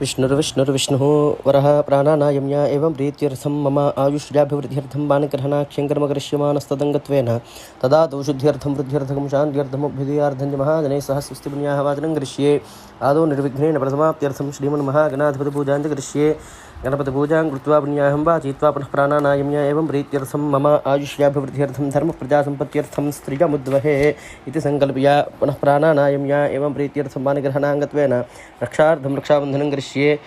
विष्णुर्विष्णुर्विष्णुः वर प्राणानायम्या एवं प्रीत्यर्थं मम आयुष्याभिवृद्ध्यर्थं बाणकर्हणाख्यं कर्म करिष्यमाणस्तदङ्गत्वेन तदा शुद्ध्यर्थं वृद्ध्यर्थकं शान्त्यर्थमभ्युदयार्धं च महाजनैः सह स्वस्तिपुण्याः वाचनं करिष्ये। आदौ निर्विघ्नेन प्रथमाप्त्यर्थं श्रीमन्महागणाधिपतिपूजां च करिष्ये। गणपतिपूजां कृत्वा पुण्याहं वा चित्वा पुनः प्राणानायम्या एवं प्रीत्यर्थं मम आयुष्याभिवृद्ध्यर्थं धर्मप्रजासम्पत्त्यर्थं स्त्रियमुद्वहे इति सङ्कल्प्य पुनः प्राणानायम्या एवं प्रीत्यर्थं बाणग्रहणाङ्गत्वेन रक्षार्थं रक्षाबन्धनं करिष्ये।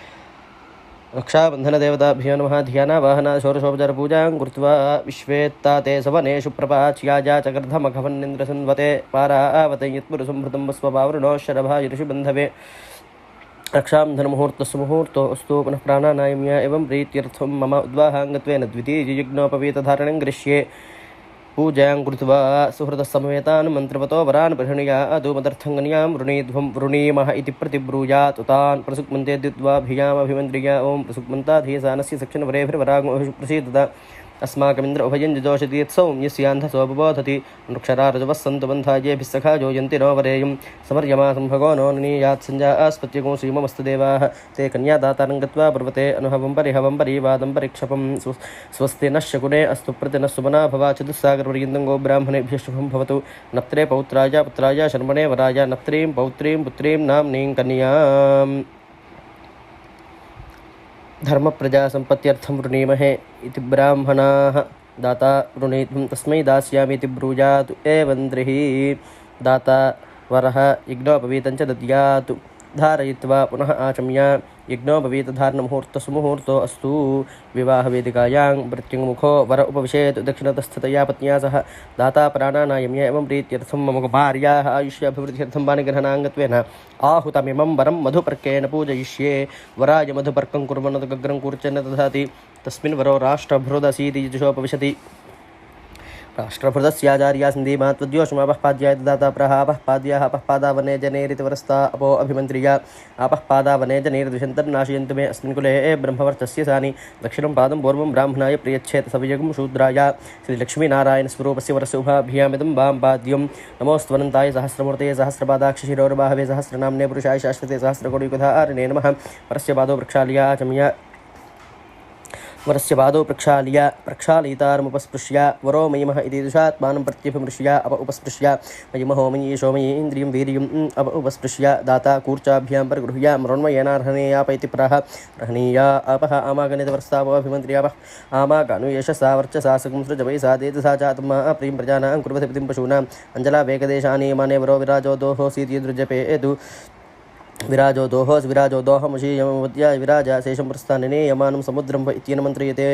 रक्षाबन्धनदेवताभ्यो नमः ध्यानावाहना षोडशोपचारपूजां कृत्वा विश्वेत्ता ते सवनेषु प्रपाच्याजा च गर्धमघवन्निन्द्रसन्वते पारावते यत्पुरुसंभृतं स्वपावृणो शरभायुषु बन्धवे रक्षाबन्धनमुहूर्तस्य मुहूर्तो अस्तु पुनः प्राणानायम्य एवं प्रीत्यर्थं मम उद्वाहाङ्गत्वेन द्वितीययुग्नोपवीतधारणं गृह्ये। पूजां कृत्वा सुहृदसमवेतान् मन्त्रवतो वरान् बृहणीया अधूमदर्थङ्गन्यां वृणीध्वं वृणीमः इति प्रतिब्रूयात्। तान् प्रसुक्मन्ते द्वित्वाभियामभिमन्त्र्या। ॐ प्रसुक्मन्ताधीयसानस्य सक्षणवरेभिर्वरागो प्रसीदत। अस्माकमिन्द्र उभयं जजोषति यत्सौम्यस्यान्धसोपबोधति वृक्षरारजवः सन्तु बन्धायेभिः सखा योजन्ति नो वरेयं समर्यमासं नो निनीयात् सञ्जास्पत्यगो श्रीममस्तु देवाः ते कन्यादातारं गत्वा पर्वते अनुभवं परिहवं परिवादं परिक्षपं। स्वस्ति नः शकुने अस्तु प्रति नः सुमना भवा चतुस्सागरपर्यन्तं गो ब्राह्मणेभ्यः शुभं भवतु। नप्त्रे पौत्राय पुत्राय शर्मणे वराय नप्त्रीं पौत्रीं पुत्रीं नाम्नीं कन्याम्। धर्मप्रजासम्पत्त्यर्थं वृणीमहे इति ब्राह्मणाः। दाता वृणी तस्मै दास्यामि इति एवन्द्रिः दाता वरः यज्ञोपवीतं च धारयित्वा पुनः आचम्य यज्ञोपवीतधारणमुहूर्तसुमुहूर्तो अस्तु विवाहवेदिकायां मृत्युङ्मुखो वर उपविशेत् दक्षिणतस्थितया पत्न्या सह दाता प्राणानायम्य एवं प्रीत्यर्थं मम भार्याः आयुष्याभिवृद्ध्यर्थं बाणग्रहणाङ्गत्वेन आहूतमिमं वरं मधुपर्केण पूजयिष्ये वराय मधुपर्कं कुर्वन् गग्रं कूर्चन दधाति तस्मिन् वरो राष्ट्रभृदसीति यजुषोपविशति राष्ट्रभृतस्याचार्या सन्धिमा त्वद्योषमापः पाद्याय ददाता प्रहापः पाद्याः अपः पादावने जनेरितवरस्ता अपो अभिमन्त्र्या आपः पादावने जनेर्द्विषन्तर्नाशयन्तु मे अस्मिन् कुले ब्रह्मवर्चस्य सानि दक्षिणं पादं पूर्वं ब्राह्मणाय प्रियच्छेत् सविजगं शूद्राय श्रीलक्ष्मीनारायणस्वरूपस्य वरस्य उभाभ्यामिदं वां पाद्यं नमोस्त्वनन्ताय सहस्रमूर्तये सहस्रपादाक्षशिरोर्बाहवे सहस्रनाम्ने पुरुषाय शाश्वते सहस्रकोटियुगधारिणे नमः परस्य पादो वृक्षालया आचम्य वरस्य पादौ प्रक्षाल्य प्रक्षालयितारमुपस्पृश्य वरो मयिमः इति दुषात्मानं प्रत्यभिमृश्य, अप उपस्पृश्य। मयिमहो मयि शोमयि इन्द्रियं वीर्यम् अप उपस्पृश्य। दाता कूर्चाभ्यां परगृह्य मृण्मयेनार्हणेयाप इति प्रह रहणीया अपः आमागनितवर्स्तावभिमन्त्र्यापः आमागानुयशसा वर्चसा सकं सृजवै सा देत सा चात्मा प्रियं प्रजानां कुर्वति पतिं पशूनाम् अञ्जला वेकदेशानीयमाने वरो विराजो दोहोऽसीति दृजपे एतु विराजो दोहोस्, विराजो दोहमुषीयमवत्या विराजा, शेषं प्रस्थानिने, यमानं समुद्रं व इत्येन मन्त्र्यते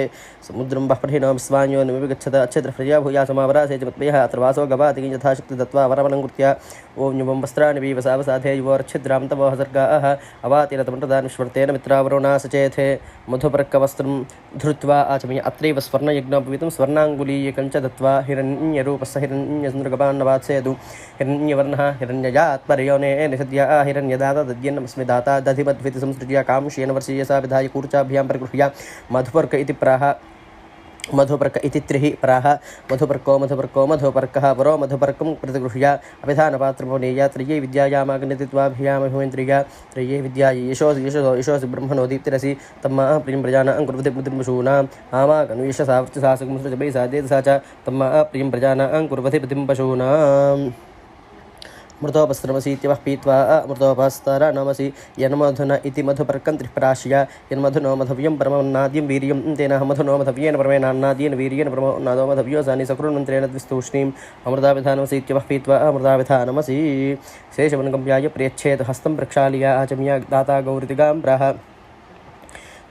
समुद्रं बः प्रहिणं विस्वान्यो नमिव गच्छत अच्छत्र प्रजा भूया समावरासे च मत्पयः अत्र वासो गवाति यथाशक्ति दत्त्वा कृत्य। ॐ युवं वस्त्राणि वीवसावसाधे, युवोर्च्छिद्रां तवः सर्गाः अवातिरतमृतदानिष्वर्तेन मित्रावरुणा सचेथे मधुपर्कवस्त्रं धृत्वा आचमय अत्रैव स्वर्णयज्ञोपवीतं स्वर्णाङ्गुलीयकं च दत्त्वा हिरण्यरूपस्य हिरण्यचन्द्रगपान्नवात्सेतु हिरण्यवर्णः, हिरण्यजात्परयोने निषद्या, हिरण्यदाता दद्यन्नमस्मि दाता दधिमद्भिति संसृज्य कांशेन वर्षीयसा विधाय कूर्चाभ्यां परिगृह्य मधुपर्क इति प्राह मधुपर्क इति त्रिः प्राह मधुपर्को मधुपर्को मधुपर्कः वरो मधुपर्कं प्रतिगृह्य अभिधानपात्रमोनीय त्रय्यै विद्यायामाग्नित्वाभ्यामभिमेन्द्रिय त्रय्यै विद्यायै यशोसि यशसो यशोसि ब्रह्मणो दीप्तिरसि तम्मा प्रियं प्रजानां कुर्वति बुद्धिं पशूनाम् आमागनुयशसा वर्चसा सुखं सा देदसा च तम्मा प्रियं प्रजानां कुर्वति बुद्धिं पशूनाम् मृतोपस्त्रमसीत्यवः पीत्वा मृतोपस्तर नमसि। यन्मधुन इति मधुपर्कं त्रिप्राश्य यन्मधुनो मधव्यं परमन्नाद्यं वीर्यं। तेन मधुनो मधव्येन परमेनान्नाद्येन वीर्येन परमोन्नादो मधव्यो सानि सकृन्मन्त्रेण द्विस्तूष्णीम् अमृताविधानमसीत्यवः पीत्वा अमृताविधानमसि शेषवनगम्याय प्रियच्छेत् हस्तं प्रक्षाल्य। आचम्य दाता गौरितिगां प्राह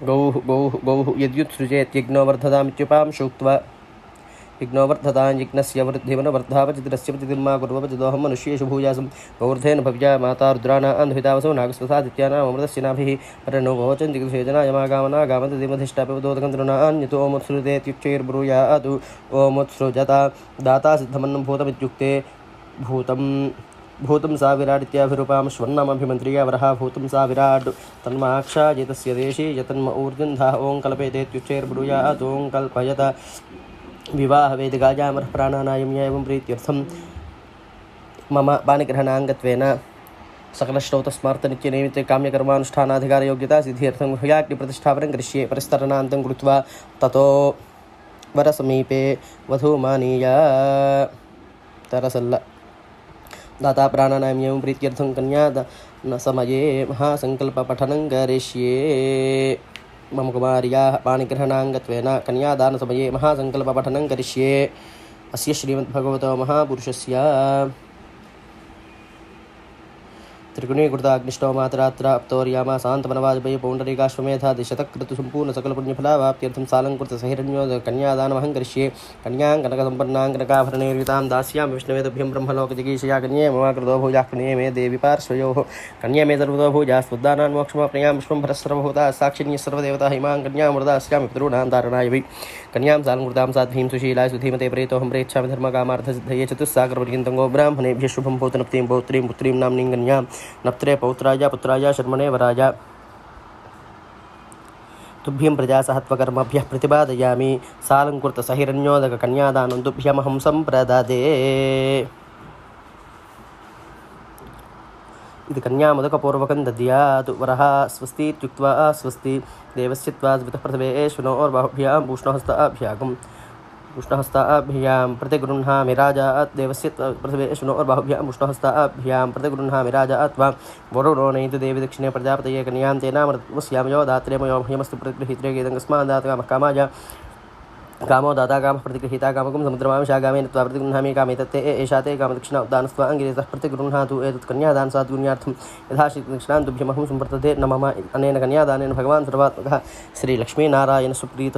गौः गौः गौः यद्युत्सृजेत् यज्ञो वर्धतामित्युपां सूक्त्वा यज्ञोवर्धतां यज्ञस्य वृद्धिवनवर्धावचित्रस्य प्रतिदिर्मा कुर्वपचिदोहं मनुष्येषु भूयासं गौर्धेन भव्या माता रुद्राणा अन्धुतावसौ नागस्वसादित्यानामृतस्य नाभिः परनो तृणान्यतो ओमुत्सृजता दाता भूतमित्युक्ते भूतं सा विराडित्याभिरूपां स्वर्णमभिमन्त्र्या वरः भूतं सा विराड् तन्माक्षा एतस्य देशे यतन्म ऊर्जन्धः ओं कल्पयतेत्युच्चैर्ब्रूयात् कल्पयत विवाहवेदिकायामरः प्राणानायम्य एवं प्रीत्यर्थं मम बाणग्रहणाङ्गत्वेन सकलश्रौतस्मार्तनित्यनिमित्ते काम्यकर्मानुष्ठानाधिकारयोग्यता सिद्ध्यर्थं गृह्याग्निप्रतिष्ठापनं करिष्ये परिस्तरणान्तं कृत्वा ततो वरसमीपे वधूमानीय। तरसल्ल। दाता प्राणानाम् एवं प्रीत्यर्थं कन्या न समये महासङ्कल्पपठनं करिष्ये। मम कुमार्याः पाणिग्रहणाङ्गत्वेन कन्यादानसमये महासङ्कल्पपठनं करिष्ये अस्य श्रीमद्भगवतो महापुरुषस्य त्रिगुणीकृताग्निष्टो मातरात्र अप्तौर्यामा शान्तमनवाजपेय पौण्डरीकाश्वमेधा दिशतकृतु सम्पूर्ण सकलपुण्यफलावाप्त्यर्थं सालङ्कृत सहिरण्यो कन्यादानमहं करिष्ये कन्यां कनकसम्पन्नां कनकाभरणैर्युतां दास्यां विष्णुवेदभ्यं ब्रह्मलोकजिगीषया कन्ये मम कृतो भुजाः कन्ये मे देवि पार्श्वयोः कन्ये मे सर्वतो भुजा स्फुद्दानान् मोक्षमाप्नुयां विश्वं भरस्सर्वभूता साक्षिण्यः सर्वदेवता हिमां कन्यां मृदास्यामि पितॄणां धारणाय वै कन्यां सालङ्कृतां साध्वीं सुशीलाय सुधीमते प्रेतोऽहं प्रेच्छामि धर्मकामार्थसिद्धये चतुस्सागरपर्यन्तं गो ब्राह्मणेभ्यः शुभं भूतनप्तीं पौत्रीं पुत्रीं नाम्नीं कन्यां नप्त्रे पौत्राय, पुत्राय, शर्मणे वराय। तुभ्यं प्रजासहत्वकर्मभ्यः प्रतिपादयामि। सालङ्कृतसहिरण्योदककन्यादानं तुभ्यमहं सम्प्रददे। इति कन्यामुदकपूर्वकं दद्यात् वरः। स्वस्ति इत्युक्त्वा स्वस्ति देवस्य त्वा द्वितः प्रथमेष्वनोर्बाहुभ्यां पूष्णहस्ताभ्यागम् कृष्णहस्ताभ्यां प्रतिगृह्णामि राजात् देवस्य प्रथमेष्णोर्बाहुभ्यां कृष्णहस्ताभ्यां प्रतिगृह्णामि राजात् त्वां वरुणो नैति देवी दक्षिणे प्रजापतये कन्यां तेनामृतस्यां यो दात्रे मयो भयमस्तु प्रतिगृहीत्रे गीतङ्गस्मादात् कामः कामाय कामो दाता काम प्रतिगृहीता कामकं समुद्रमांशा कामेन त्वा प्रतिगृह्णामि कामे तत्ते एषा ते कामदक्षिणा उद्दानस्त्वा अङ्गिरितः प्रतिगृह्णातु एतत् कन्यादान सात्गुण्यार्थं यथा दक्षिणां तुभ्यमहं सम्प्रदते न मम अनेन कन्यादानेन भगवान् सर्वात्मकः।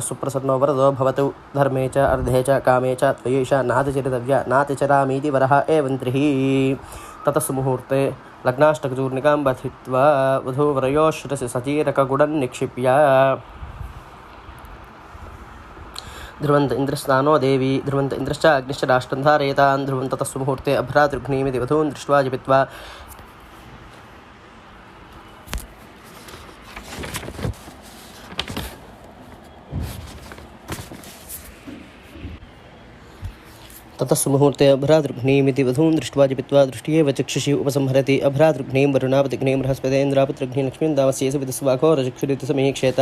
सुप्रसन्नो वरदो भवतु। धर्मे च, अर्धे च, कामे च त्वयैषा नातिचरितव्या, नातिचरामीति वरः एवं त्रिः। ततः मुहूर्ते लग्नाष्टकचूर्णिकां बथित्वा वधूवरयोश्रसि सचीरकगुडं निक्षिप्य ध्रुवन्त इन्द्रस्नानो देवी, ध्रुवन्त इन्द्रश्च अग्निश्च राष्ट्रं धारयतान्, ध्रुवन्त तस्सु मुहूर्ते अभ्रातृघ्नीमिति वधून् दृष्ट्वा जपित्वा ततः मुहूर्ते अभ्रातृघ्नीमिति वधून् दृष्ट्वा जपित्वा दृष्ट्येव चक्षुषि उपसंहरति। अभ्रातृघ्नीं वरुणापतिघ्नीं बृहस्पतेन्द्रापतिघ्नीं लक्ष्मीं दामस्येषु विदस्वा घोरचक्षुरिति समीक्षेत।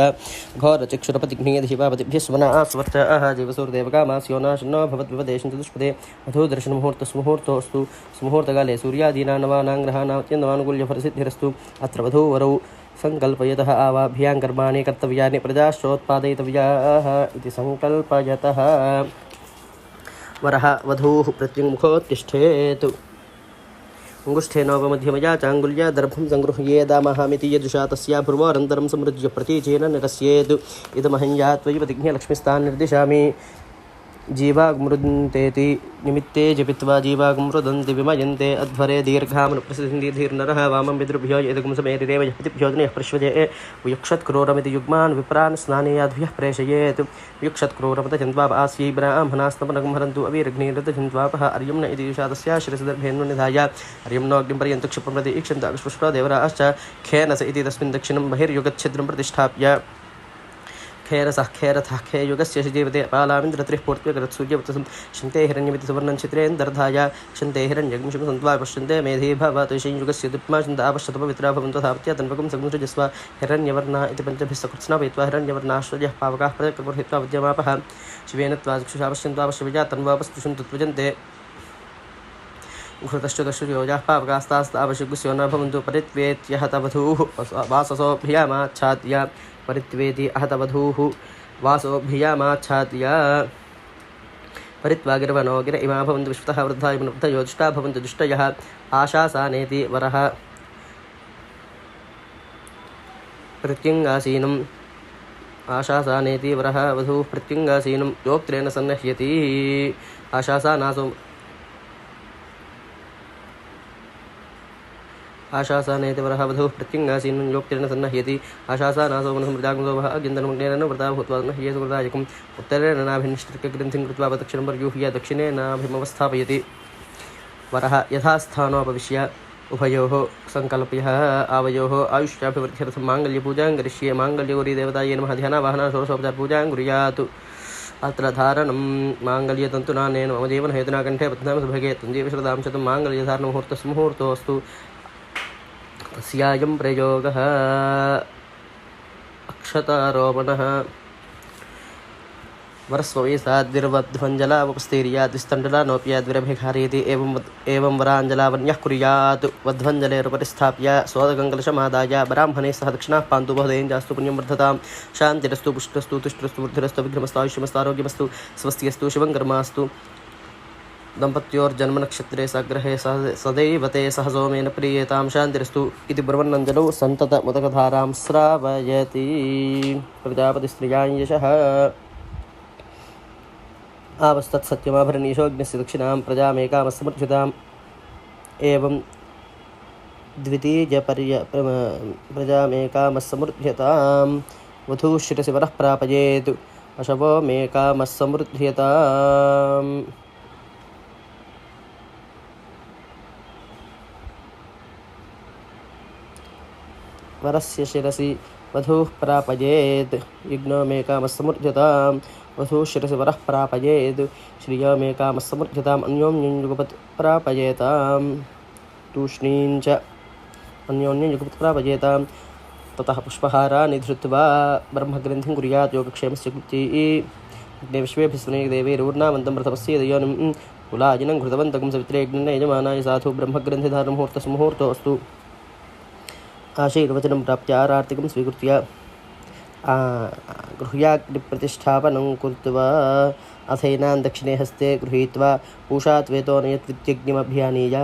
घोरचक्षुरपतिघ्नीयधिपापतिभ्यः स्वना स्वर्चः जीवसूर्देवकामास्यो नाशन्नो भवद्विपदेशं चतुष्पदे। वधूदर्शनमुहूर्तस्मुहूर्तोऽस्तु सुमुहूर्तकाले सूर्यादीनां नवानां ग्रहाणात्यन्तमानुकूल्यफलसिद्धिरस्तु अत्र वधूवरौ सङ्कल्पयतः आवाभ्यां कर्माणि कर्तव्यानि प्रजाश्चोत्पादयितव्याः इति सङ्कल्पयतः। వరహ వధూః ప్రత్యుముఖోత్తిష్టేత్ అంగుష్ఠేనోపమధ్యమయా చాంగుల్యా దర్భం సంగృహ్యేదామహామితి యజుషా తస్యా భుర్వారంతరం సమృజ్య ప్రతీచేన నిరస్యేత్ ఇదమహం యా త్వయి ప్రతిజ్ఞ లక్ష్మిస్థాన్ నిర్దిశామి जीवाग्मृदन्तेति निमित्ते जपित्वा जीवाग्मृदन्ति विमयन्ते अध्वरे दीर्घामनुप्रसिद्धिर्नरः वामं पितृभ्यो यदगुंसमेतिरेव यः यः प्रश्वजे युक्षत्क्रूरमिति युग्मान् विप्रान् स्नानेयाद्भ्यः प्रेषयेत्। युक्षत्क्रूरमत चन्द्वा आस्यै ब्राह्मणास्तमनगं हरन्तु अवीरग्निरतचिन्त्वापः अर्यं न इति युषा तस्या शिरसिदर्भेन्नु निधाय। अर्यं न अग्निं पर्यन्तं क्षिप्रं प्रति ईक्षन्त देवराश्च। खेनस इति तस्मिन् दक्षिणं बहिर्युगच्छिद्रं प्रतिष्ठाप्य। खेरसः खेरथः खेयुगस्य जीवते पालामिन्द्रत्रिः पूर्त्वकृत् सूर्यवतसं शन्ते हिरण्यमिति सुवर्णं चित्रेन्दर्धाय शन्ते हिरण्यग्निशं सन्त्वा पश्यन्ते मेधी भवतु संयुगस्य दुप्मा चिन्ता पश्यतपवित्रा भवन्तु तावत्या तन्वकं समुद्रजस्व हिरण्यवर्णा इति पञ्चभिः सकृत्स्नापयित्वा हिरण्यवर्णाश्रयः पावकाः प्रत्यकृहित्वा विद्यमापः शिवेन त्वा चक्षुषा पश्यन्त्वा पश्यविजा तन्वापस्तुषं तुत्वजन्ते घृतश्च दशयोजाः पावकास्तास्तावशुगुस्यो न भवन्तु वाससोऽभियामाच्छाद्य परित्वेति अहतवधूः वासोऽभियामाच्छाद्य। गिर इमा भवन्तु विश्वतः वृद्धा वृद्धयो दुष्टा भवन्तु दुष्टयः। आशासानेति वरः। प्रत्यङ्गासीनम् आशासानेति वरः। वधूः प्रत्यङ्गासीनं योक्त्रेण सन्नह्यति आशासा नासो आशासानेति वरः वधूः प्रत्यङ्गासीनं योक्तिर्न सन्नह्यति। आशासा नासो मनः मृदागुंसोभः अग्यन्तरमग्नेन वृता भूत्वा नह्येषु वृदायकम् उत्तरेण नाभिनिष्ठिर्ग्रन्थिं कृत्वा दक्षिणं पर्यूह्य दक्षिणे नाभिमवस्थापयति। वरः यथास्थानोपविश्य उभयोः सङ्कल्प्यः आवयोः आयुष्याभिवृद्ध्यर्थं माङ्गल्यपूजां करिष्ये। माङ्गल्यगुरीदेवतायै नमः। ध्यानावाहना कुर्यात्। अत्र धारणं माङ्गल्यतन्तुनानेन मम जीवनहेतुना कण्ठे बध्नामि सुभगे तुञ्जीवश्रदां शतं माङ्गल्यधारणमुहूर्तस्मुहूर्तोऽस्तु। अस्यायं प्रयोगः। अक्षतारोपणः। वरस्वैसाद्विर्वध्वञ्जलावपस्तीर्याद्विस्तण्डलानोऽप्याद्विरभिघारयति एवं वद्- एवं वराञ्जलावन्यः कुर्यात्। वध्वञ्जलेरुपरि स्थाप्य स्वोदकङ्कलशमादाय ब्राह्मणे सह दक्षिणाः पान्तु बहुधेञ्जास्तु पुण्यं वर्धतां शान्तिरस्तु, पुष्टस्तु, तुष्टस्तु, वृद्धिरस्तु विघ्नमस्तायुष्यमस्तारोग्यमस्तु स्वस्तियस्तु शिवं कर्मास्तु। दम्पत्योर्जन्मनक्षत्रे सग्रहे सह सदैव ते सह सोमेन प्रीयतां शान्तिरस्तु इति ब्रवन्नञ्जलौ सन्ततमुदकधारां श्रावयति। प्रजापतिस्त्रियाँ यशः। आवस्तत्सत्यमाभरणीशोऽग्निस्य दक्षिणां प्रजामेकामसमुज्झिताम् एवं द्वितीयपर्य प्रम- प्रजामेकामस्समृध्यतां वधूः शिरसि वरः प्रापयेत् अशवो मेकामस्समृध्यताम् वरस्य शिरसि, वधूः प्रापयेत्। युग्नमेकामस्समृध्यतां वधूः शिरसि वरः प्रापयेत्। श्रियमेकामस्समृध्यताम् अन्योन्यं युगपत् प्रापयेतां तूष्णीं च अन्योन्यं युगपत् प्रापयेतां ततः पुष्पहाराणि धृत्वा ब्रह्मग्रन्थिं कुर्यात् योगक्षेमस्य कृती अग्ने विश्वेभिस्वने देवैरूर्णामन्तं प्रथमस्य दयोनिं कुलाजिनं घृतवन्तकं सवित्रे यजमानाय साधु ब्रह्मग्रन्थिधारमुहूर्तसमुहूर्तोऽस्तु आशीर्वचनं प्राप्य आरार्तिकं स्वीकृत्य आ, गृह्याग्निप्रतिष्ठापनं कृत्वा अथैनां दक्षिणे हस्ते गृहीत्वा पूषात् वेतोनयत्वित्यग्निमभियानीय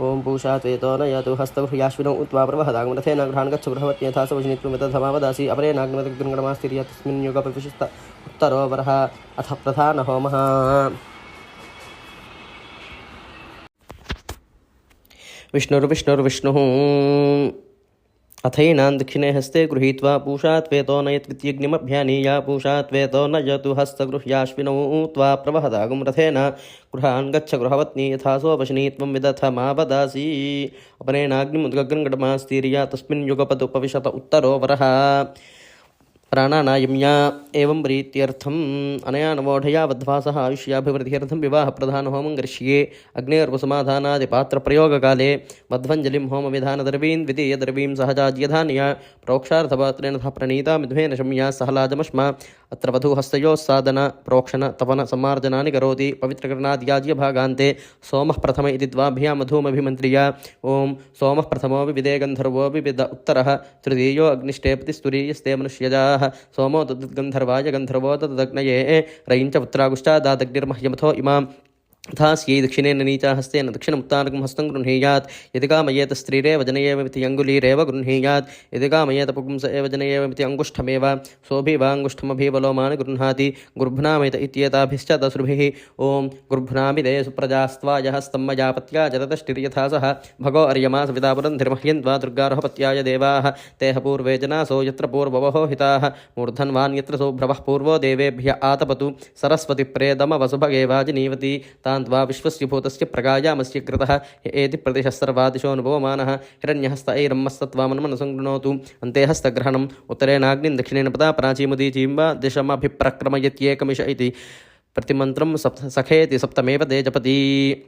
ॐ पूषात् वेतोनयतु हस्तगृह्याश्विनौ उत्वा प्रवहदागं रथेन गृहान् गच्छ बृहवत्यथा स वशनित्वमितधमावदासि अपरेनाग्निमतिगृङ्गणमास्तिर्य तस्मिन् युगप्रविशिष्ट उत्तरो वरः अथ प्रधानहोमः। विष्णुर्विष्णुर्विष्णुः अथैनां दक्षिणे हस्ते गृहीत्वा पूषात् वेतो नयत्वित्यग्निमभ्यानीय पूषात् वेतो न यतु हस्तगृह्याश्विनौ त्वा प्रवहदागुं रथेन। गृहान् गच्छ गृहवत्नी यथा सोपशिनी त्वं विदथमावदासि अपरेणाग्निमुद्गङ्गडमास्तीर्य तस्मिन् युगपदुपविशत उत्तरो वरः। प्राणानायम्या एवं प्रीत्यर्थम्। अनया नवोढया वध्वासः आयुष्याभिवृद्ध्यर्थं विवाहप्रधानहोमं करिष्ये। अग्नेर्वसुमाधानादिपात्रप्रयोगकाले वध्वञ्जलिं होमविधानद्रवीन् द्वितीयद्रवीं सहजाज्यधान्य प्रोक्षार्थपात्रेण तथा प्रणीता मिध्वेन शम्या सहलाजमश्मा अत्र वधूहस्तयोः प्रोक्षण, तपन, सम्मार्जनानि करोति। पवित्रकरणाद्याज्यभागान्ते सोमः प्रथम द्वाभ्यां मधूमभिमन्त्र्य। ॐ सोमः प्रथमोऽपि विदे गन्धर्वोऽपि उत्तरः। तृतीयो अग्निष्टेपतिस्तुरीयस्ते मनुष्यजाः। सोमो तद्गन्धर्वाय गन्धर्वो तदग्नये रयिञ्च पुत्रागुष्टादादग्निर्मह्यमथो इमाम्। तथास्यै दक्षिणेन नीचा हस्ते हस्तेन दक्षिणमुत्तानकं हस्तं गृह्णीयात्। यदि कामयेत स्त्रीरेव जनयेवमिति अङ्गुलीरेव गृह्णीयात्। यदि कामयेत पुंस एव जनयेवमिति अङ्गुष्ठमेव। सोऽभिवाङ्गुष्ठमभिबलोमान् गृह्णाति। गुर्भ्नामित इत्येताभिश्च दसृभिः ॐ गुर्भ्नामिदे सुप्रजास्त्वायः स्तम्मजापत्या जरतष्टिर्यथा सह। भगो अर्यमा सवितापुरन्धिर्मह्यन्त्वा दुर्गारोहपत्याय देवाः। तेह पूर्वे जनासो यत्र पूर्ववहो हिताः। मूर्धन्वान् यत्र सोभ्रवः पूर्वो देवेभ्य आतपतु। सरस्वतिप्रेदमवसुभगे वाजिनीवति तान् त्वा विश्वस्य भूतस्य प्रगायामस्य कृतः य एति प्रदिशः सर्वादिशो अनुभवमानः हिरण्यहस्तैरम्मस्तत्वामन्मनसङ्गृणोतु अन्ते हस्तग्रहणम्। उत्तरेणाग्निं दक्षिणेन पदा प्राचीमुदीचीं वा दिशमभिप्रक्रमयत्येकमिष इति। प्रतिमन्त्रं सप्त सखेति सप्तमेव ते जपति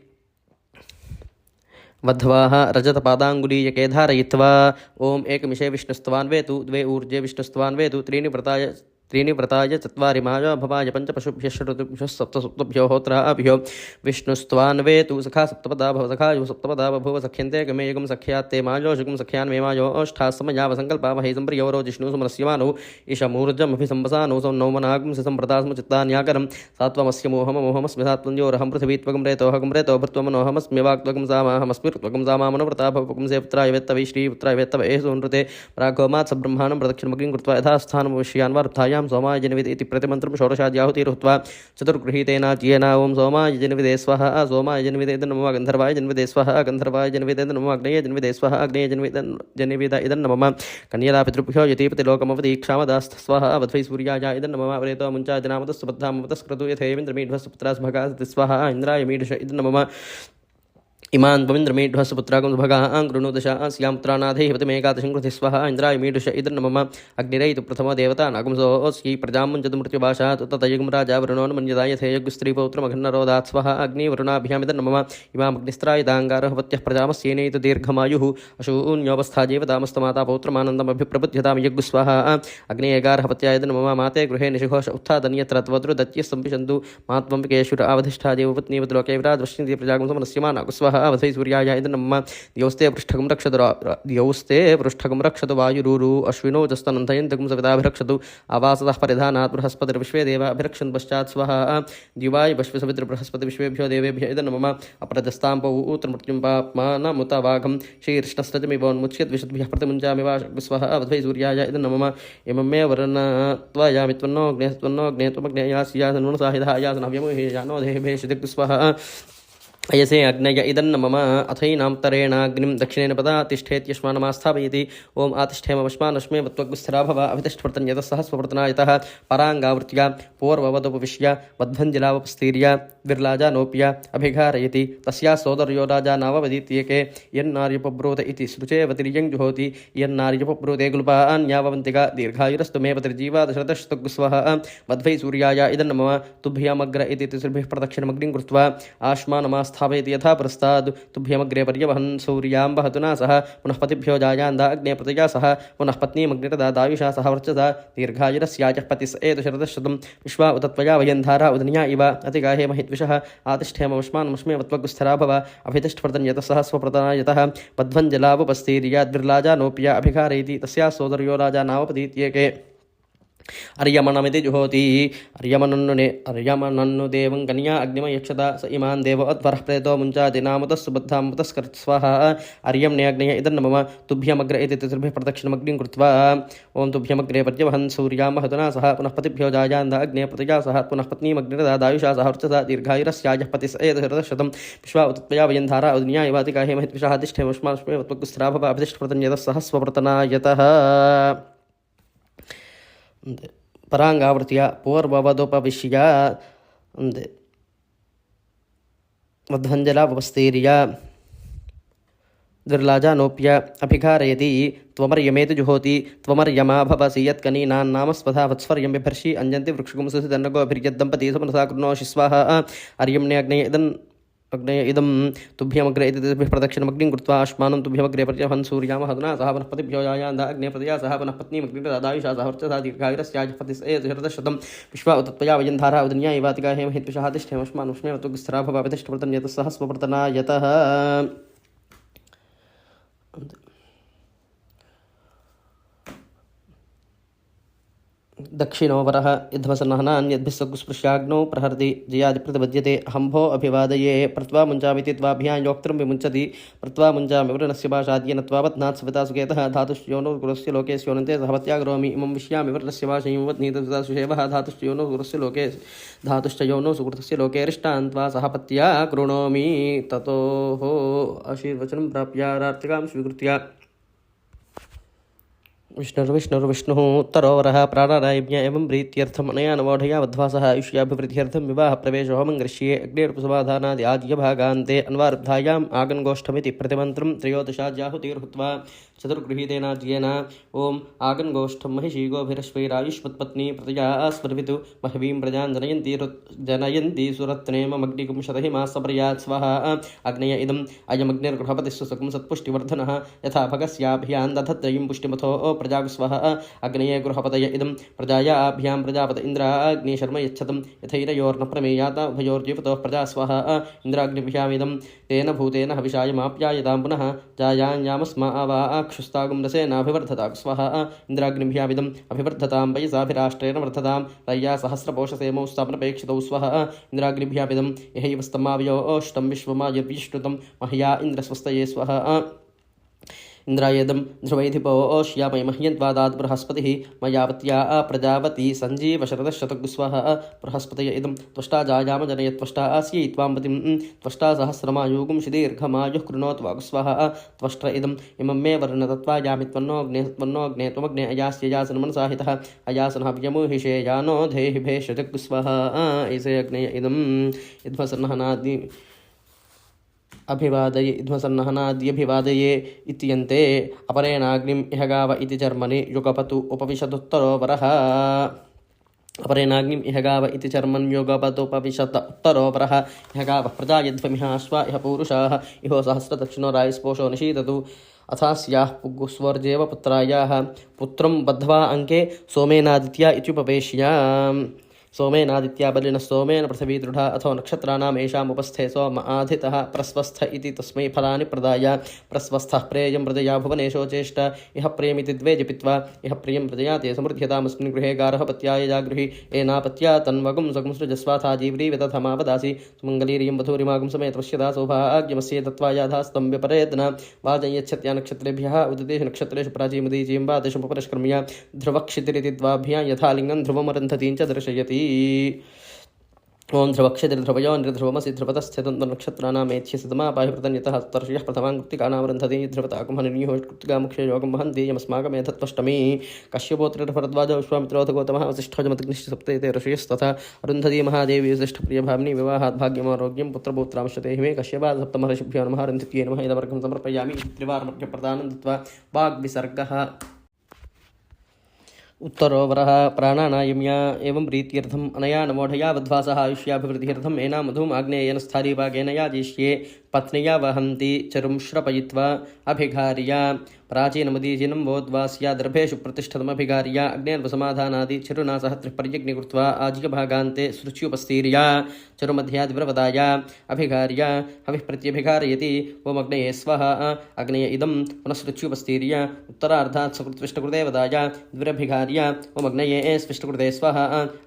वध्वाः रजतपादाङ्गुलीयके धारयित्वा ॐ एकमिषे विष्णुस्त्वान्वेतु। द्वे ऊर्जे विष्णुस्त्वान्वेतु। त्रीणि व्रताय त्रीणि व्रताय चत्वारि माया भवाय पञ्चपशुभ्यः षडुभ्यः सप्तसप्तभ्यो होत्राभ्यो। विष्णुस्त्वान्वेतु सखा सप्तपदा भव सखायुः सप्तपदा बभूव सख्यन्ते गमेयगं सख्यात्ते मायोषुकं सख्यान् मे मायोष्ठास्मयाव सङ्कल्पावहै सम्प्रियोरो जिष्णु सुमनस्यमानौ ईशमूर्जमभिसम्बसानौ सौ नौमनागं सम्प्रदास्म चित्तान्याकरं सात्वमस्य मोहम मोहमस्मि सात्वन्योरहं पृथिवीत्वगं रेतोहगं रेतो भृत्वमनोहमस्मि वाक्त्वगं सामाहमस्मि ऋत्वगं सामामनुव्रता भवपुंसे पुत्राय वेत्तवै श्रीपुत्राय वेत्तव एषु नृते प्रागोमात् सब्रह्माणं प्रदक्षिणमग्निं कृत्वा यथास्थानं विषयान् वार्तायां सोमाय जनिविद इति प्रतिमन्त्रं षोडशाद्याहुतिरुत्वा चतुर्गृहीतेनाज्येन ॐ सोमाय जन्विदे स्वः सोमाय जन्विदे नमः गन्धर्वाय जन्विदे स्वः गन्धर्वाय जन्विदे नमः अग्नेय जन्विदे स्वः अग्नेय जन्विद जन्विद इदं नमः। कन्यदा पितृभ्यो यतीपतिलोकमवति क्षामदास्थ स्वः, वध्वै सूर्याय इदं नमः प्रेतो मुञ्चाजनामतस्वबद्धामतस्क्रतु यथेवेन्द्रमीढ्वस्पुत्रास्भगा स्वः इन्द्राय मीढुष इदं नमः। इमान् पविन्द्रमेढ्वस्य पुत्रागं भगाः कृणु दशास्यां पुत्रानाथे हिवतमेकादशं कृति स्वः मीढुष इदं मम अग्निरयितु प्रथमो देवता नागुंसोऽस्यै प्रजां मुञ्चतु मृत्युभाषात् ततयगं राजा वरुणोन् मन्यदा यथेयगुस्त्रीपौत्रमघन्नरोदात् स्वः अग्निवरुणाभ्यामिदं मम इमामग्निस्त्रायदाङ्गारः पत्यः प्रजामस्येनेतु दीर्घमायुः अशून्योऽवस्था जीवतामस्तमाता पौत्रमानन्दमभिप्रबुध्यतां यज्ञस्वः अग्नेयगारः पत्यायदन् मम माते गृहे निशिघोष उत्थादन्यत्र त्वदृदत्यः सम्पिशन्तु मात्वं केशुर आवधिष्ठा देवपत्नीवत् लोके विराजपश्यन्ति वधै सूर्याय नमः। द्यौस्ते पृष्ठकं रक्षतु द्यौस्ते पृष्ठकं रक्षतु वायुरूरु, अश्विनो जस्तनन्तयन्तकं सविताभिरक्षतु आवासतः परिधानात् बृहस्पतिर्विश्वे देवाभिरक्षन् पश्चात् स्वः। दिवाय विश्वसवितृबृहस्पतिविश्वेभ्यो देवेभ्य इदं मम अप्रजस्तां पौत्रमृत्युं पाप्मानमुत वाघं श्रीकृष्णस्तजमिवोन्मुच्यद्विशद्भ्यः प्रतिमुञ्चामि वा स्वः। वध्वै सूर्याय इदं नमः। इमं मे वर्णत्वयामि त्वन्नोऽग्नेः त्वन्नोऽग्ने त्वमग्नेयास्यासनुणसाहिधायासनव्यमुहे जानो देहेभेषदिक् स्वः। अयसे अग्नय इदन्न मम अथैनां तरेणाग्निं दक्षिणेन पदा तिष्ठेत्यश्मानमास्थापयति ओम् आतिष्ठेमश्मानश्मे वत्वग्स्थिरा भव। अभितिष्ठवर्तन् यतः सहस्ववर्तना यतः पराङ्गावृत्या पूर्ववदुपविश्य वध्वञ्जलावपस्तीर्य विर्लाजानोप्य अभिघारयति। तस्या सोदर्यो राजा नाववदीत्येके। यन्नार्युपब्रूत इति सृचेवतिर्यं जुहोति। यन्नार्युपब्रूते गुल्पान्यावन्तिका दीर्घायुरस्तु मे पतिर्जीवा दशरथस्तुग्स्वः वध्वै सूर्याय इदन्न मम तुभ्यमग्र इति तिसृभिः प्रदक्षिणमग्निं कृत्वा आश्मानमास्थ स्थापयति यथा प्रस्ताद्। तुभ्यमग्रे पर्यवहन् सूर्यां वहतु न सह। पुनः पतिभ्यो जायान्दा अग्ने प्रतिजा सह। पुनः पत्नीमग्निरदा दायुषा सह वर्चसा। दीर्घायुरस्याचः पतिस् एतु शरदशतं विश्वा उत त्वया वयन्धारा उदन्या इव। अतिगाहे महिद्विषः। आतिष्ठेमस्मानमस्मे वत्वगुस्थिरा भव। अभितिष्ठवर्तन् यतः सह स्वप्रतना यतः। पध्वञ्जलावपस्तीर्याद्विर्लाजा अभिकारयति। तस्या सोदर्यो राजा नावपदीत्येके अर्यमणमिति जुहोति। अर्यमनन्नुने अर्यमनन्नु देवं कन्या अग्निमयक्षता स इमान् देव अध्वरः प्रेतो मुञ्चाति नामतः सुबद्धां मुतस्कर्त्स्वः अर्यं नेऽग्नय इदं मम तुभ्यमग्र इति तिसृभिः प्रदक्षिणमग्निं कृत्वा। ॐ तुभ्यमग्रे पर्यवहन् सूर्यां महतुना सह पुनः पतिभ्यो जायान्द अग्ने प्रतिजा सह पुनः पत्नीमग्निरदा दायुषा सह वर्चसा दीर्घायुरस्यायः पतिस् एतशतं विश्वा उत्त्वया वयन्धारा उद्न्या इवातिका हेमहित्विषः तिष्ठेमस्मास्मे त्वग्स्थिरा भव अभितिष्ठप्रतं ಪರಾಂಗಾವೃತಿಯ ಪೂರ್ವವದುಪವಿಶ್ಯ ಅಂದೆ ಮಧ್ವಂಜಲ ಉಪಸ್ಥೀರ್ಯ ದುರ್ಲಾಜಾನೋಪ್ಯ ಅಭಿಘಾರಯತಿ ತ್ವಮರ್ಯಮೇತು ಜುಹೋತಿ ತ್ವಮರ್ಯಮಾ ಭವಸಿ ಯತ್ಕನಿ ನಾನ್ ನಾಮ ಸ್ವಧಾ ವತ್ಸ್ವರ್ಯಂ ಬಿಭರ್ಷಿ ಅಂಜಂತಿ ವೃಕ್ಷಗುಂಸುಸಿ ದನ್ನಗೋ ಅಭಿರ್ಯದ್ದಂಪತಿ ಸಮನಸಾ ಕೃಣೋಷಿ ಸ್ವಾಹ ಅರ್ಯಮ್ನೇ ಅಗ್ನೇ ಇದನ್ अग्नय इदं तुभ्यमग्रे तेभ्यः प्रदक्षिणमग्निं कृत्वा अश्मानं तुभ्यमग्रे पर्यहन् सूर्याम हदुना सह वनपति पतिभ्यो जायान्द अग्ने प्रतया सह वनपत्नी पत्नीमग्निदायुषा सह वर्चसा दीर्घायुरस्याज पतिशतशतं विश्वा उतत्वया वयन्धारा उदन्या इवातिका हेम हित्विषः तुग्स्थिरा भवापितिष्ठवर्तन् यतः सह स्ववर्तना यतः दक्षिणो वरः यध्वसनहनान्यद्भिस्सकुस्पृश्याग्नौ प्रहरति जयादिप्रतिपद्यते। हम्भो अभिवादये प्रत्वा मुञ्चामिति त्वाभ्यां योक्तृं विमुञ्चति। प्रत्वा मुञ्चामि वृणस्य भाषाद्येन त्वावत्नात् सविता सुकेतः धातुश्योनो गुरस्य लोके स्योनन्ते सहवत्या करोमि। इमं विश्यामि वृणस्य भाषयं वत्नीतसुता सुषेवः धातुश्योनो गुरस्य लोके धातुश्च योनो सुकृतस्य लोकेरिष्टान् त्वा सहपत्या कृणोमि। ततोः आशीर्वचनं प्राप्यारार्तिकां स्वीकृत्य विष्णुर्विष्णुर्विष्णुः उत्तरोवरः प्राणारायज्ञ एवं प्रीत्यर्थमनया नवोढया वध्वासः आयुष्याभिवृद्ध्यर्थं विवाहप्रवेशो होमङ्गृह्ये अग्निर्पसमाधानादि आद्यभागान्ते अन्वारुद्धायाम् आगन्गोष्ठमिति प्रतिमन्त्रं त्रयोदशाज्याहुतिर्हुत्वा चतुर्गृहीतेनाज्येन ॐ आगन्गोष्ठं महिषी गोभिरश्वैरायुष्मत्पत्नी प्रजया स्मर्वितु महवीं प्रजां जनयन्ती जनयन्ती सुरत्नेमग्निकुं शतहिमा सपर्यात् स्वः अग्नय इदम् अयमग्निर्गृहपतिस्व सुखं सत्पुष्टिवर्धनः। यथा भगस्याभियान् दधत्रयीं पुष्टिमथो प्रजागुस्वः अग्नये गृहपतय इदं प्रजायाभ्यां प्रजापत इन्द्राग्निशर्म यच्छतं यथैरयोर्न प्रमेयात उभयोर्द्विपतोः प्रजास्वः इन्द्राग्निभ्यामिदं तेन भूतेन हविषायमाप्यायतां पुनः जायान्यामस्मा आवा। क्षुस्तागुं रसेनाभिवर्धतां स्वः इन्द्राग्निभ्यामिदम् अभिवर्धतां वयसाभिराष्ट्रेण वर्धतां। रय्या सहस्रपोषसेमौ स्थापनपेक्षितौ स्वः यही यहैव स्तमावयोष्टं विश्वमायुर्विष्णुतं महिया इन्द्रस्वस्तये स्वः इन्द्रायदं ध्रुवैधिपोष्यामय मह्यन्त्वादात् बृहस्पतिः मयावत्या प्रजावती सञ्जीवशरदशतगुस्वः बृहस्पतय इदं त्वष्टा जायाम जनय त्वष्टा आस्यै त्वां पतिं। त्वष्टा सहस्रमायुगुं शिदीर्घमायुः कृणोत् वागुस्वः। त्वष्ट्र इदम् इमं मे वर्णतत्त्वायामि त्वन्नोऽग्ने त्वन्नोऽग्ने त्वमग्ने अयास्य यासनमनसाहितः अयासनः व्यमुहिषे यानो धेहि भेषजगुस्वः। ऐसे अग्नेय इदं। यद्वसन्नः नादि अभिवादये ध्वसन्नहनाद्यभिवादये इत्यन्ते अपरेणाग्निम् इह गाव इति चर्मणि युगपतु उपविशदुत्तरो वरः अपरेणाग्निम् इह गाव इति चर्मन् योगपतोपविशत उत्तरोपरः इह गावः प्रजा यध्वमिह अश्वा इह पूरुषाः। इहो सहस्रदक्षिणो रायस्पोषो निशीदतु अथास्याः पुग्गुस्वर्जेव पुत्रायाः। पुत्रं बद्ध्वा अङ्के सोमेनादित्या इत्युपवेश्य सोमेनादित्या बलिनः सोमेन पृथिवी दृढा अथो नक्षत्राणाम् येषाम् उपस्थे सोम आधितः प्रस्वस्थ इति तस्मै फलानि प्रदाय। प्रस्वस्थः प्रेयं प्रजया भुवनेशो चेष्ट। इह प्रियमिति द्वे जपित्वा। इह प्रियं प्रजया ते समृद्ध्यतामस्मिन् गृहे गारः पत्याय जागृहि एनापत्या तन्वगुं सगुं सृजस्वाथा जीव्री विदथमावदासि सुमङ्गलीरियं वधूरिमागुं समेत पश्यदा सौभाग्यमस्य दत्त्वा व्यपरेदन वाजं यच्छत्या नक्षत्रेभ्यः उदितेषु नक्षत्रेषु प्राचीमदीचीं वा दिशं उपरिष्क्रम्य ध्रुवक्षितिरिति द्वाभ्यां यथा लिङ्गं ध्रुवमरन्धतीं च दर्शयति। శ్రీ ఓం ధ్రువక్షతిర్ధ్రువయో నిరుధ్రువమసి ధ్రువతస్థితంతనక్షత్రానామేత్య సితమా పాహిప్రతన్యత హస్తర్షయ ప్రథమాంకృత్తికానావృంధతి ధ్రువతాకుమహనిర్యూష్కృత్తికాముక్షయోగం వహంతి యమస్మాకమేధత్వష్టమి కశ్యపోత్రిటభరద్వాజ విశ్వామిత్రోథ గౌతమः వసిష్ఠోజమతిగ్నిష్టసప్తయతే ఋషయస్తథ అరుంధతి మహాదేవి వసిష్ఠప్రియభామిని వివాహాద్భాగ్యమారోగ్యం పుత్రపుత్రాంశతే హిమే కశ్యపాద సప్తమహర్షిభ్యో నమః రంధిత్యే నమః ఇదవర్గం సమర్పయామి త్రివారమర్ఘ్యప్రదానం దత్వా వాగ్విసర్గः उत्तरोवरः प्राणानायम्या एवं प्रीत्यर्थम् अनया नमोढया वध्वासः आयुष्याभिवृद्ध्यर्थम् एना मधुम् आग्नेयेन स्थारीभागेन याजिष्ये పత్నియా వహంతి చరుం శ్రపయిత్వా అభిఘార్యా ప్రాచీనముదీజినం వోద్వాస్యా దర్భేషు ప్రతిష్టతమభిఘార్యా అగ్నేర్వసమాధానాది చరునా సహ త్రిపర్యగ్ని కృత్వా ఆజిగభాగాంతే శృచ్యుపస్థీర్యా చరుమధ్యాదివ్రవదాయ అభిఘార్య హవిః ప్రత్యభిఘారయతి ఓమగ్నయే స్వః అగ్నయ ఇదం పునఃశృచ్యుపస్థీర్య ఉత్తరార్ధాత్ సకృత్విష్టకృదేవదాయ ద్విరభిఘార్య ఓమగ్నయే స్విష్టకృతే స్వః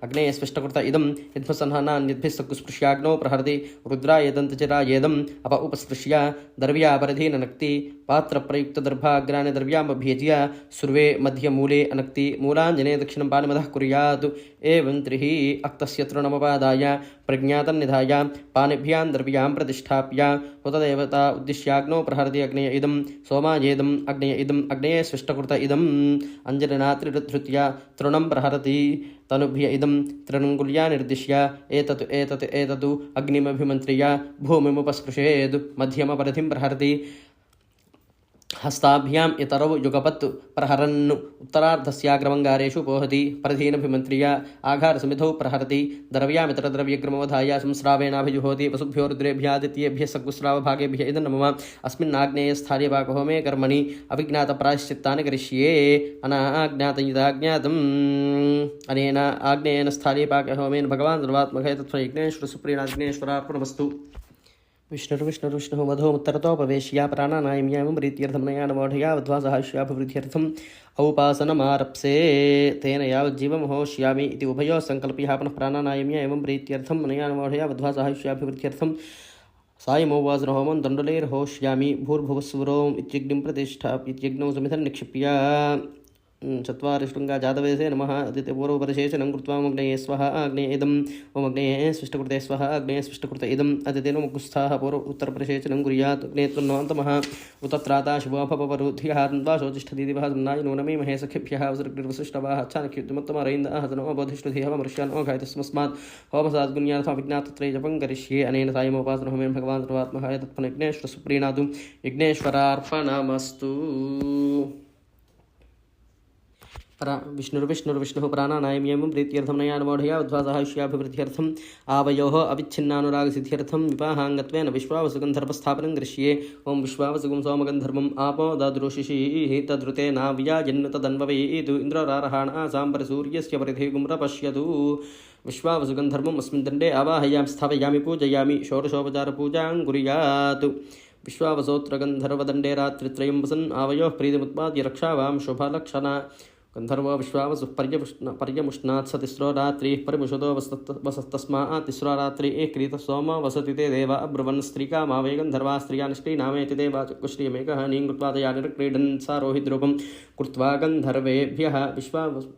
అగ్నయే స్విష్టకృత ఇదం యద్భసన్హనాన్యద్భిస్సకుస్పృశ్యాగ్నో ప్రహరతి రుద్రాయేదంతచిరాయేదం अप उपस्पृश्य दर्व्यापरधीननक्ति पात्रप्रयुक्तदर्भाग्राणि द्रव्यामभ्यज्य सुर्वे मध्यमूले अनक्ति मूलाञ्जने दक्षिणं पानिमदः कुर्यात्। एवं त्रिः अक्तस्य तृणमपादाय प्रज्ञातन्निधाय पानिभ्यां द्रव्यां प्रतिष्ठाप्य हुतदेवता उद्दिश्याग्नौ प्रहरति अग्नेय इदं सोमायेदम् अग्नेय इदम् अग्नेये स्विष्टकृत इदम् अञ्जलिनात्रिरुद्धृत्य तृणं प्रहरति तनुभ्य इदं, तृणङ्गुल्या निर्दिश्य एतत् एतत् एतत् अग्निमभिमन्त्र्य भूमिमुपस्पृशेद् मध्यमपरिधिं प्रहरति। हस्ताभ्याम् इतरौ युगपत् प्रहरन् उत्तरार्धस्याग्रमङ्गारेषु पोहति, प्रधीनभिमन्त्र्य आघारसमिधौ प्रहरति, द्रव्यामितरद्रव्यग्रमोधाय संस्रावेणाभिजुहोति वसुभ्यो रुद्रेभ्यादित्येभ्यः सकुस्रावभागेभ्यः इदं नमः। अस्मिन्नाग्नेयस्थालीयपाकहोमे कर्मणि अभिज्ञातप्रायश्चित्तानि करिष्ये। अनाज्ञातयुताज्ञातम् अनेन आग्नेयेन स्थालीयपाकहोमेन भगवान् सर्वात्मकः तत्त्वयज्ञेश्वरसुप्रीणाग्नेश्वरार्पणमस्तु विष्णुर्विष्णुर्विष्णुः मधोमुत्तरतोपवेश्या प्राणानायम्यामं प्रीत्यर्थमनयानमोढया वध्वा सहास्याभिवृद्ध्यर्थम् औपासनमारप्से। तेन यावज्जीवमहोष्यामि इति उभयोः सङ्कल्प्यः पुनः प्राणानायम्य एवं प्रीत्यर्थं मनयानमोढया वध्वा सहास्याभिवृद्ध्यर्थं सायमोवासनहोमं दण्डलेर्होष्यामि। भूर्भुवस्वरोम् इत्यग्निं प्रतिष्ठाप्य इत्यग्नौ समिधं निक्षिप्य। चत्वारि शृङ्गा जातवेदे नमः। अदित्यपूर्वपरिशेषनं कृत्वा अग्नये स्वः अग्ने इदम्। ओम् अग्नेये स्पष्टकृते स्वः अग्नेये स्पष्टकृत इदम्। अदितेन मुकुस्थाः पूर्व उत्तरपरिशेषनं कुर्यात्। अग्ने त्वन्नोन्तमः उत त्राता शुभोपपरुध्यः द्वा शोचिष्ठदिदिवः नाय नूनमे महे सखिभ्यः। अवसरग्निर्वसिष्टवाः चाणक्युत्तमत्तमरैन्दः तनो बोधिष्ठुधियः मनुष्यान् ओघायतस्मस्मात् होमसाद्गुण्यार्थं विज्ञातत्रे जपं करिष्ये। अनेन सायमुपासनहोमेन भगवान् सर्वात्महाय तत्फलयज्ञेश्वर सुप्रीणातु यज्ञेश्वरार्पणमस्तु। परा विष्णुर्विष्णुर्विष्णुः प्राणानायम्यं प्रीत्यर्थं नयानमोढया उद्वासहायुष्याभिवृद्ध्यर्थम् आवयोः अविच्छिन्नानुरागसिद्ध्यर्थं विवाहाङ्गत्वेन विश्वावसुगन्धर्पस्थापनं गृह्ये। ॐ विश्वावसुगं सोमगन्धर्वम् आपो ददृशिषिः तद्रुते नाव्याजन्न तदन्ववेतु इन्द्ररारहाणा साम्बरसूर्यस्य परिधिगुं प्रपश्यतु विश्वावसुगन्धर्वम् अस्मिन् दण्डे आवाहयामि, स्थापयामि, पूजयामि षोडशोपचारपूजां कुर्यात् विश्वावसोत्रगन्धर्वदण्डे रात्रित्रयं वसन्, आवयोः प्रीतिमुत्पाद्य रक्षावां, शुभलक्षणा गन्धर्वो विश्वावसु पर्यमुष्ण पर्यमुष्णात् स तिस्रो रात्रिः परिमुषतो वसत् वसस्तस्मात् तिस्रो रात्रिः क्रीतः सोम वसति ते देव अब्रुवन् स्त्रीकामावे गन्धर्वा स्त्रिया निष्क्रीणामेति देवा चक्षुश्रियमेकः नीं कृत्वा तया निर्क्रीडन् सा रोहिद्रूपं कृत्वा गन्धर्वेभ्यः विश्वावसु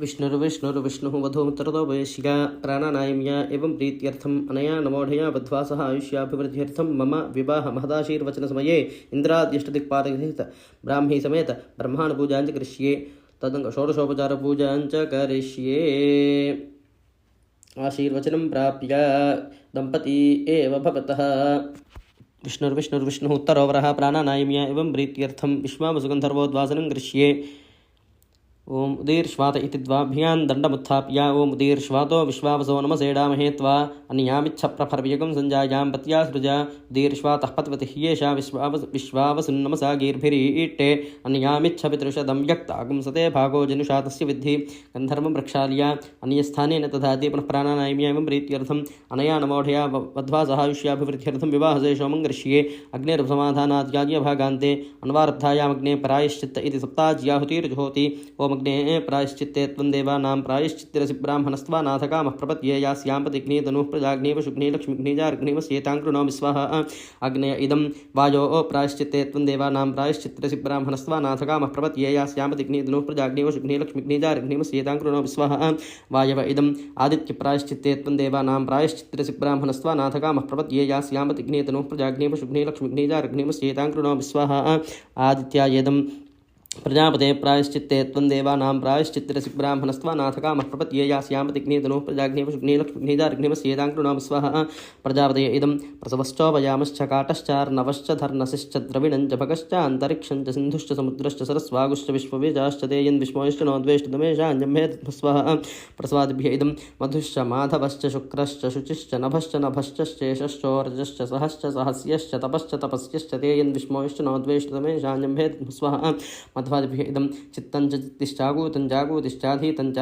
विष्णुर्विष्णुर्विष्णुः वधूमुत्तरतो वयस्या प्राणानायम्या एवं प्रीत्यर्थम् अनया नमोढया बद्ध्वा सह आयुष्याभिवृद्ध्यर्थं मम विवाह महदाशीर्वचन महदाशीर्वचनसमये इन्द्राद्यष्टदिक्पादसहित ब्राह्मी समेत ब्रह्माण्डपूजाञ्च करिष्ये। तदङ्ग षोडशोपचारपूजां च करिष्ये। आशीर्वचनं प्राप्य दम्पती एव भवतः। विष्णुर्विष्णुर्विष्णुः उत्तरोवरः प्राणानायम्य एवं प्रीत्यर्थं विश्वामसुगन्धर्वोद्वासनं करिष्ये। ओम उदीर्श्वात इति द्वाभ्यां दण्डमुत्थाप्य ओम उदीर्श्वातो विश्वावसो नमसेडामहे त्वा अन्यामिच्छप्रफर्व्यगं सञ्जायां पत्या सृजा उदीर्श्वातः पतवति ह्येषा विश्वावस विश्वावसुन्नमसा गीर्भिरीट्टे अन्यामिच्छपितृषदं व्यक्तागुंसते भागो जनुषा तस्य विद्धि, गन्धर्वं प्रक्षाल्य, अन्यस्थानेन तथाति पुनः प्राणानायम्य एवं प्रीत्यर्थम्, अनया नमोढया वध्वा सहायुष्याभिवृद्ध्यर्थं गृह्ये अग्निर्भसमाधानाद्याज्यभागान्ते अन्वारब्धायामग्ने परायश्चित्त इति सप्ताज्याहुतिर्जुहोति ओम अग्ने प्रायश्चित्ते त्वं देवानां प्रायश्चित्तिरसि ब्राह्मणस्त्वा नाथकामः प्रपद्ये यास्यां प्रतिघ्ने तनुः प्रजाग्नेव शुग्ने लक्ष्मीघ्नेजार्घ्नेमस्येतां स्वाहा। अग्ने इदं वायो प्रायश्चित्ते त्वं देवानां प्रायश्चित्तिरसि ब्राह्मणस्त्वा नाथकामः प्रपद्ये यास्यां प्रतिघ्ने तनुः प्रजाग्नेव शुग्ने लक्ष्मीघ्नेजार्घ्नेमस्येतां स्वाहा। वायव इदम् आदित्यप्रायश्चित्ते त्वं देवानां प्रायश्चित्तिरसि ब्राह्मणस्त्वा नाथकामः प्रपद्ये यास्यां प्रतिघ्ने तनुः प्रजाग्नेव शुग्ने लक्ष्मीघ्नेजार्घ्नेमस्येतां स्वाहा। आदित्यायेदं प्रजापते प्रायश्चित्ते त्वं देवानां प्रायश्चित्तिरसि ब्राह्मणस्त्वा नाथकामः प्रपत्ये यास्यामतिग्नेतनुः प्रजाग्नेव शुग्ने लक्ष्मीदार्घ्नेमस्येताङ्कृणां स्वः प्रजापते इदं प्रसवश्चोपयामश्च काटश्चार्णवश्च धर्नसिश्च द्रविणं च भगश्च अन्तरिक्षं च सिन्धुश्च समुद्रश्च सरस्वागुश्च विश्ववेजाश्च ते यन् विष्मोश्च नोद्वेष्टदमेषाञ्जम्भे स्वः। प्रसवादिभ्य इदं मधुश्च माधवश्च शुक्रश्च शुचिश्च नभश्च नभश्चेषश्चोर्जश्च सहश्च सहस्यश्च तपश्च तपस्यश्च ते यन् विष्मोश्च नोद्वेष्टदमेषाञ्जम्भे स्वः मध्वादिभ्य इदं चित्तं च चित्तिश्चागूतं जागूतिश्चाधीतं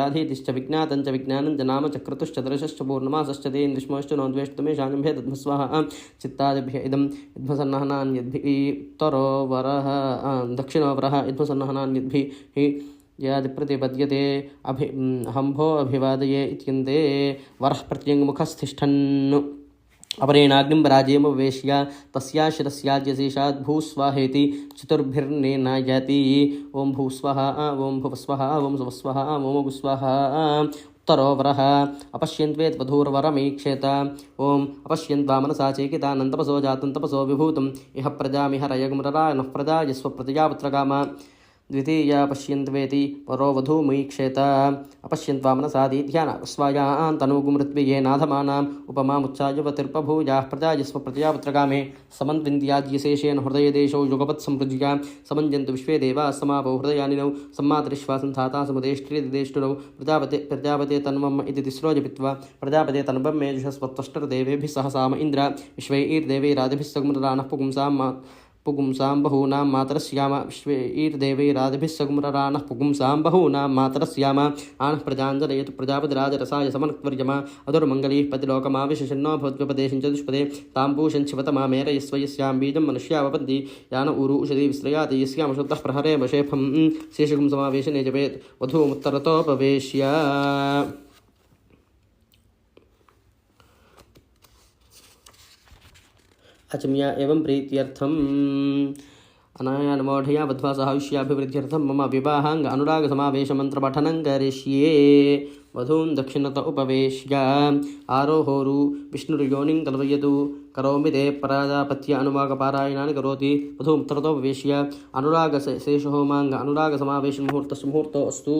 विज्ञातं च विज्ञानं च नाम च क्रतुश्च दर्शश्च पूर्णमासश्च ते इन्द्रिष्मश्च नोद्वेष्टमे शाजम्भे तद्भस्वाहा चित्तादिभ्य इदं यद्भसन्नहनान्यद्भिः वरः। दक्षिणोवरः यद्भसन्नहनान्यद्भिः यादिप्रतिपद्यते। अभि हम्भो अभिवादये इत्यन्ते। वरः प्रत्यङ्मुखस्तिष्ठन् अपरेणाग्निं राजेमवेश्य तस्या शिरस्याज्यशेषात् भूस्वाहेति चतुर्भिर्नेनायति। ॐ भूस्वः ॐ भुवस्वः ॐ सुवस्वः ॐ गुस्वः उत्तरोवरः अपश्यन्त्वेत्वधूर्वरमीक्षेत ॐ अपश्यन्त्वा मनसा चेकितानन्तपसो जातं तपसो विभूतम्। इह प्रजामिह रयगुमररा नः प्रजा यस्वप्रजयापुत्रकाम द्वितीया पश्यन्त्वेति परो वधूमीक्षेत अपश्यन्त्वा मनसादीध्यानास्वायान्तनुगुमृत्विये नाधमानाम् उपमामुच्चायुवतिर्पभूयाः प्रजा यस्व प्रजयापुत्रकामे समन्विन्द्याद्यशेषेण हृदयदेशौ युगपत्संपृज्या समञ्जन्तु विश्वे देवाः समापौ हृदयानिनौ सम्मातरिश्वासन्धाता समुदेष्ट्रिदेष्टुनौ प्रजापते प्रजापते तन्वम् इति तिस्रो जपित्वा प्रजापते तन्वं मे जुषस्वत्वष्टर्देवेभिः सह साम इन्द्र विश्वैर्देवैरादिभिः सगुमरानः पुंसां पुगुंसां बहूनां मातरस्याम। विश्वैर्देवैरादिभिः सगुमरानः पुगुंसां बहूनां मातरस्याम। आनः प्रजाञ्जलयतु प्रजापतिराजरसाय समनक्वर्यमा अधुर्मङ्गलीः पतिलोकमाविशन्नो भवद्व्यपदेशं चतुष्पदे। तां पूषं शिवतमामेर यस्व यस्यां बीजं मनुष्यावपन्ति यान ऊरु उषधि विश्रयाति। यस्यां शुद्धः प्रहरे वशेफं शेषगुं समावेशने जपेत्। वधूमुत्तरतोपवेश्य। अचम्या एवं प्रीत्यर्थम्। अनायानमोढया बद्ध्वा सहायुष्याभिवृद्ध्यर्थं मम विवाहाङ्ग अनुरागसमावेशमन्त्रपठनं करिष्ये वधून् दक्षिणत उपवेश्य। आरोहोरु विष्णुर्योनिं कल्पयतु। करोमि ते पराजापत्य अनुवागपारायणानि करोति। वधूमुत्तरतोपवेश्य अनुरागशेषहोमाङ्ग अनुरागसमावेशमुहूर्तस्य मुहूर्तो अस्तु